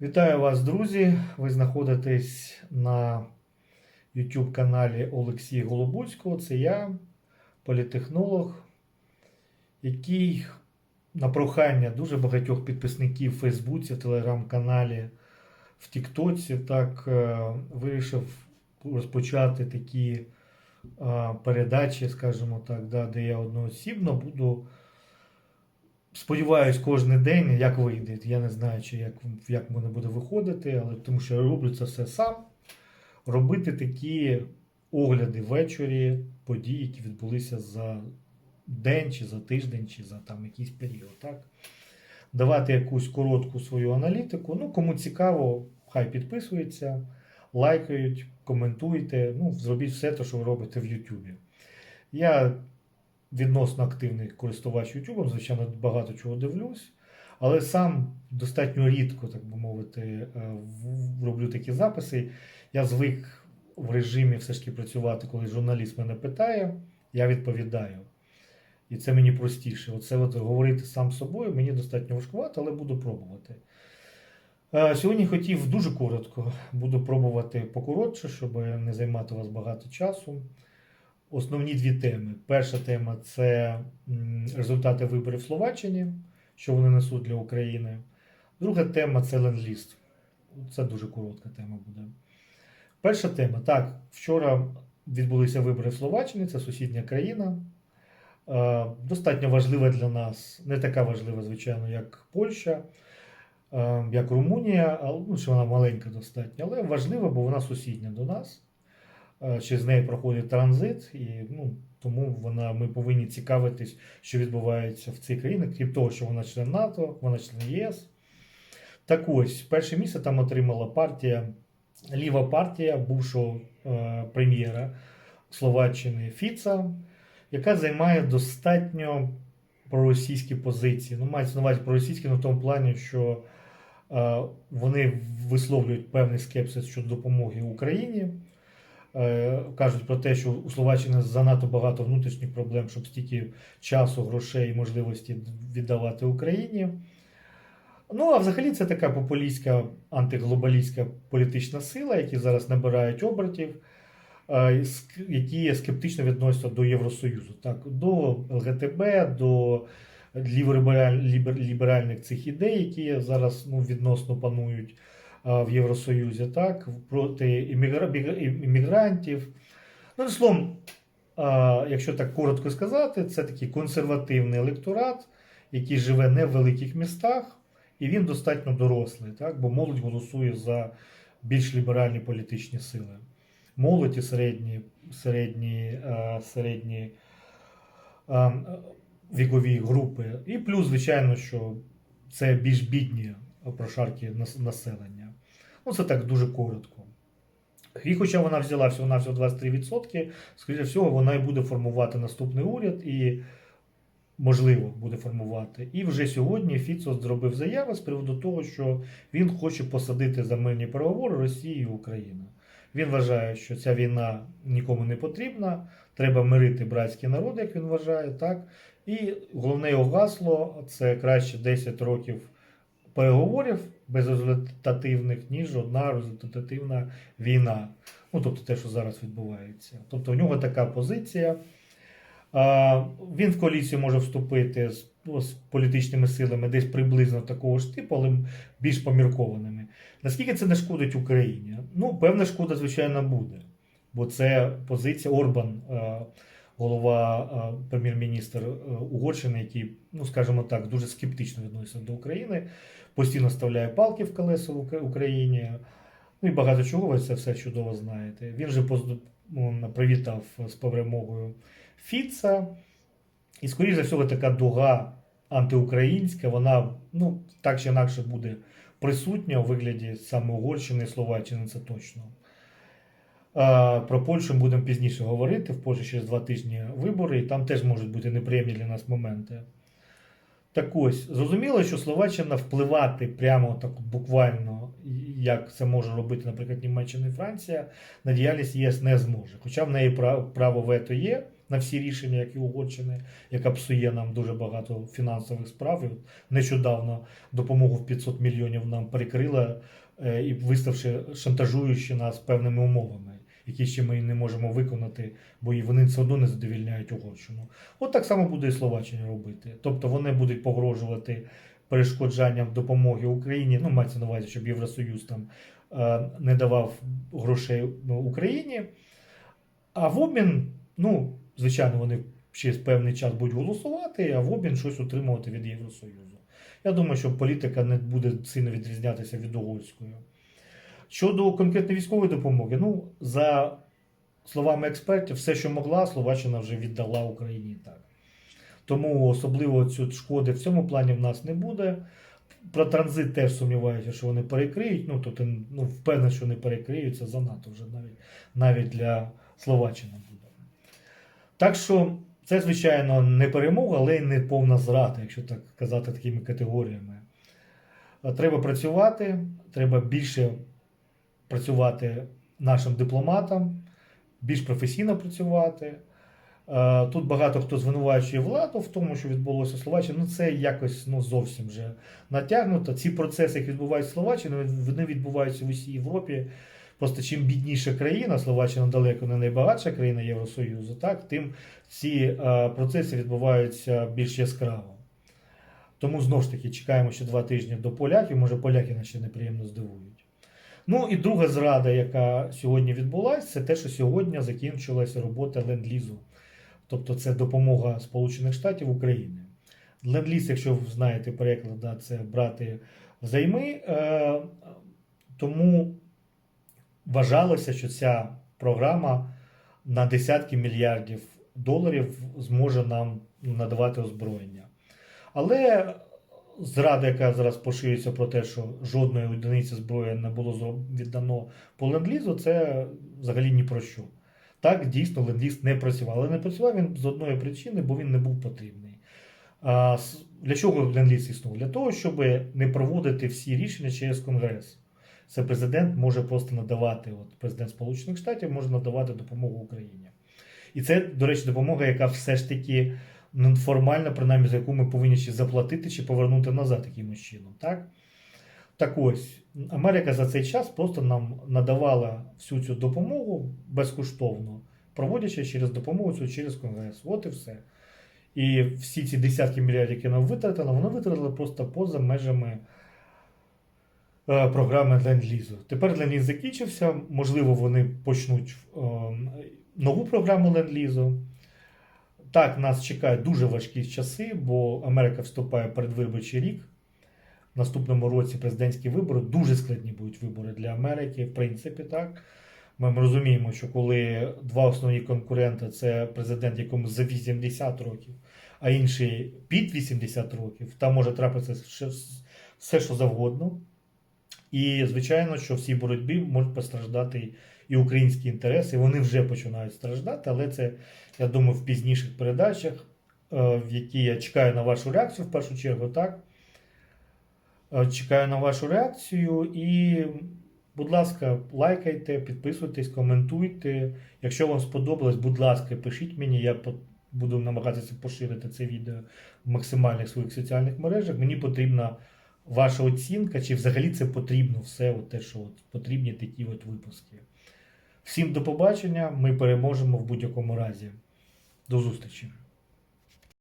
Вітаю вас, друзі! Ви знаходитесь на YouTube каналі Олексія Голобуцького. Це я, політехнолог, який на прохання дуже багатьох підписників в Фейсбуці, в телеграм-каналі, в Тіктоці так е, вирішив розпочати такі е, передачі, скажімо так, да, де я одноосібно буду. Сподіваюсь, кожен день, як вийде. Я не знаю, чи як, як мене буде виходити, але тому що я роблю це все сам. Робити такі огляди ввечері подій, які відбулися за день, чи за тиждень, чи за там якийсь період. Так? Давати якусь коротку свою аналітику. Ну, кому цікаво, хай підписується, лайкають, коментуйте. Ну, зробіть все те, що ви робите в Ютубі. Я відносно активний користувач YouTube, звичайно, багато чого дивлюсь, але сам достатньо рідко, так би мовити, е, роблю такі записи. Я звик в режимі все ж таки працювати, коли журналіст мене питає, я відповідаю. І це мені простіше. Оце от говорити сам собою мені достатньо важкувато, але буду пробувати. Е, Сьогодні хотів дуже коротко, буду пробувати покоротше, щоб не займати вас багато часу основні дві теми. Перша тема це результати виборів в Словаччині, що вони несуть для України. Друга тема це ленд-ліст. Це дуже коротка тема буде. Перша тема. Так, вчора відбулися вибори в Словаччині, це сусідня країна. Е, Достатньо важлива для нас, не така важлива, звичайно, як Польща, е, як Румунія, ну, що вона маленька достатньо, але важлива, бо вона сусідня до нас е, через неї проходить транзит, і ну, тому вона, ми повинні цікавитись, що відбувається в цій країні, крім того, що вона член НАТО, вона член ЄС. Так ось, перше місце там отримала партія, ліва партія бувшого е, прем'єра Словаччини Фіца, яка займає достатньо проросійські позиції. Ну, мається на увазі проросійські в тому плані, що е, вони висловлюють певний скепсис щодо допомоги Україні. Е, кажуть про те, що у Словаччини занадто багато внутрішніх проблем, щоб стільки часу, грошей і можливості віддавати Україні. Ну, а взагалі це така популістська антиглобалістська політична сила, які зараз набирають обертів, е, які скептично відносяться до Євросоюзу, так, до ЛГТБ, до ліберальних цих ідей, які зараз ну, відносно панують в Євросоюзі, так, проти іммігрантів. Ну, словом, якщо так коротко сказати, це такий консервативний електорат, який живе не в великих містах, і він достатньо дорослий, так, бо молодь голосує за більш ліберальні політичні сили. Молодь і середні, середні, середні вікові групи. І плюс, звичайно, що це більш бідні прошарки населення. Ну, це так дуже коротко. І хоча вона взяла всього на всього 23%, скоріше всього, вона і буде формувати наступний уряд і, можливо, буде формувати. І вже сьогодні Фіцо зробив заяву з приводу того, що він хоче посадити за мирні переговори Росію і Україну. Він вважає, що ця війна нікому не потрібна, треба мирити братський народ, як він вважає, так. І головне його гасло це краще 10 років переговорів безрезультативних, ніж одна результативна війна. Ну, тобто те, що зараз відбувається. Тобто у нього така позиція. Він в коаліцію може вступити з, ну, з політичними силами десь приблизно такого ж типу, але більш поміркованими. Наскільки це не шкодить Україні? Ну, певна шкода, звичайно, буде. Бо це позиція Орбан, е, голова е, прем'єр-міністр е, Угорщини, який, ну скажімо так, дуже скептично відноситься до України, постійно вставляє палки в колесо в Україні. Ну і багато чого ви це все чудово знаєте. Він же привітав з перемогою Фіца. І, скоріш за всього, така дуга антиукраїнська, вона ну, так чи інакше буде присутня у вигляді саме Угорщини і Словаччини, це точно. Про Польщу будемо пізніше говорити. В Польщі через два тижні вибори, і там теж можуть бути неприємні для нас моменти. Так ось, зрозуміло, що Словаччина впливати прямо так буквально, як це може робити, наприклад, Німеччина і Франція, на діяльність ЄС не зможе. Хоча в неї пра- право вето є, на всі рішення, як і Угорщини, яка псує нам дуже багато фінансових справ. І Нещодавно допомогу в 500 мільйонів нам перекрила е, і виставши шантажуючи нас певними умовами, які ще ми не можемо виконати, бо і вони все одно не задовільняють Угорщину. От так само буде і Словаччина робити. Тобто вони будуть погрожувати перешкоджанням допомоги Україні. Ну, мається на увазі, щоб Євросоюз там е, не давав грошей ну, Україні. А в обмін, ну, звичайно, вони через певний час будуть голосувати, а в обмін щось отримувати від Євросоюзу. Я думаю, що політика не буде сильно відрізнятися від угорської. Щодо конкретної військової допомоги, ну, за словами експертів, все, що могла, Словаччина вже віддала Україні і так. Тому особливо цю шкоди в цьому плані в нас не буде. Про транзит теж сумніваюся, що вони перекриють. Ну, тобто, ну, впевнений, що не перекриють, це занадто вже навіть, навіть для Словаччини буде. Так що це, звичайно, не перемога, але й не повна зрада, якщо так казати такими категоріями. Треба працювати, треба більше працювати нашим дипломатам, більш професійно працювати. Е, Тут багато хто звинувачує владу в тому, що відбулося в Словаччині. Ну це якось ну, зовсім вже натягнуто. Ці процеси, які відбуваються в Словаччині, вони відбуваються в усій Європі. Просто чим бідніша країна, Словаччина далеко не найбагатша країна Євросоюзу, так, тим ці е, процеси відбуваються більш яскраво. Тому знову ж таки чекаємо ще два тижні до поляків, може поляки нас ще неприємно здивують. Ну і друга зрада, яка сьогодні відбулася, це те, що сьогодні закінчилася робота ленд-лізу. Тобто це допомога Сполучених Штатів Україні. Ленд-ліз, якщо ви знаєте переклад, це брати взайми. Е, тому вважалося, що ця програма на десятки мільярдів доларів зможе нам надавати озброєння. Але зрада, яка зараз поширюється про те, що жодної одиниці зброї не було віддано по ленд-лізу, це взагалі ні про що. Так, дійсно, ленд-ліз не працював. Але не працював він з одної причини, бо він не був потрібний. А для чого ленд-ліз існув? Для того, щоб не проводити всі рішення через Конгрес. Це президент може просто надавати, от президент Сполучених Штатів може надавати допомогу Україні. І це, до речі, допомога, яка все ж таки ну, формально, принаймні, за яку ми повинні ще заплатити чи повернути назад якимось чином. Так? Так ось, Америка за цей час просто нам надавала всю цю допомогу безкоштовно, проводячи через допомогу цю через Конгрес. От і все. І всі ці десятки мільярдів, які нам витратили, вони витратили просто поза межами е, програми Ленд-лізу. Тепер Ленд-ліз закінчився. Можливо, вони почнуть е, нову програму Ленд-лізу. Так, нас чекають дуже важкі часи, бо Америка вступає в передвиборчий рік. В наступному році президентські вибори дуже складні будуть вибори для Америки, в принципі, так. Ми розуміємо, що коли два основні конкуренти це президент, якому за 80 років, а інший під 80 років, там може трапитися все, що завгодно. І, звичайно, що в цій боротьбі можуть постраждати і українські інтереси. Вони вже починають страждати, але це, я думаю, в пізніших передачах, е, в які я чекаю на вашу реакцію в першу чергу, так. Е, Чекаю на вашу реакцію і, будь ласка, лайкайте, підписуйтесь, коментуйте. Якщо вам сподобалось, будь ласка, пишіть мені, я буду намагатися поширити це відео в максимальних своїх соціальних мережах. Мені потрібна ваша оцінка, чи взагалі це потрібно все, от те, що от потрібні такі от випуски. Всім до побачення, ми переможемо в будь-якому разі. До зустрічі!